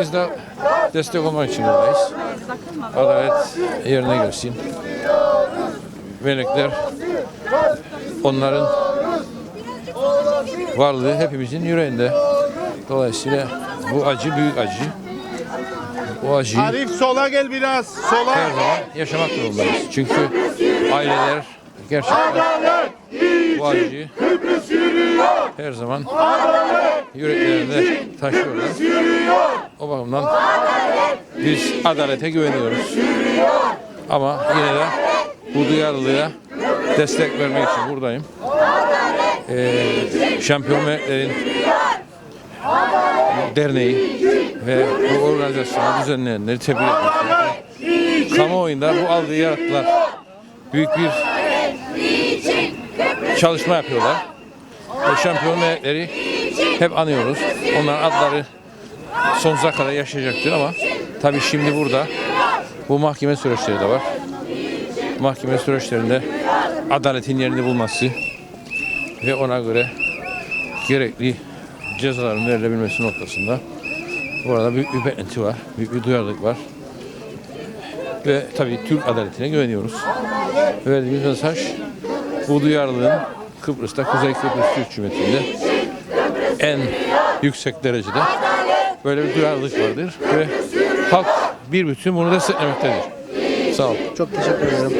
Biz de destek olmak için buradayız. Adalet yerine gelsin. Melekler onların varlığı hepimizin yüreğinde. Dolayısıyla bu acı büyük acı. Bu acıyı Arif sola gel biraz. Sola. her zaman yaşamak zorundayız. Çünkü aileler gerçekten bu acıyı her zaman yüreklerinde taşıyorlar. O bakımdan biz adalete güveniyoruz. Ama yine de bu duyarlılığa destek vermek için buradayım. Ee, Şampiyon Meleklerin Derneği ve bu organizasyonu düzenleyenleri tebrik etmek istiyorum. Kamuoyunda bu algıyı yarattılar. Büyük bir çalışma yapıyorlar. Şampiyon melekleri hep anıyoruz. Onların adları sonsuza kadar yaşayacaktır ama tabii şimdi burada bu mahkeme süreçleri de var. Mahkeme süreçlerinde adaletin yerini bulması ve ona göre gerekli cezaların verilebilmesi noktasında bu arada büyük bir beklenti var, büyük bir duyarlılık var. Ve tabii Türk adaletine güveniyoruz. Verdiğimiz mesaj bu duyarlılığın Kıbrıs'ta, Kuzey Kıbrıs Türk Cumhuriyeti'nde en yüksek derecede böyle bir duyarlılık vardır ve halk bir bütün bunu desteklemektedir. Sağ ol. Çok teşekkür ederim.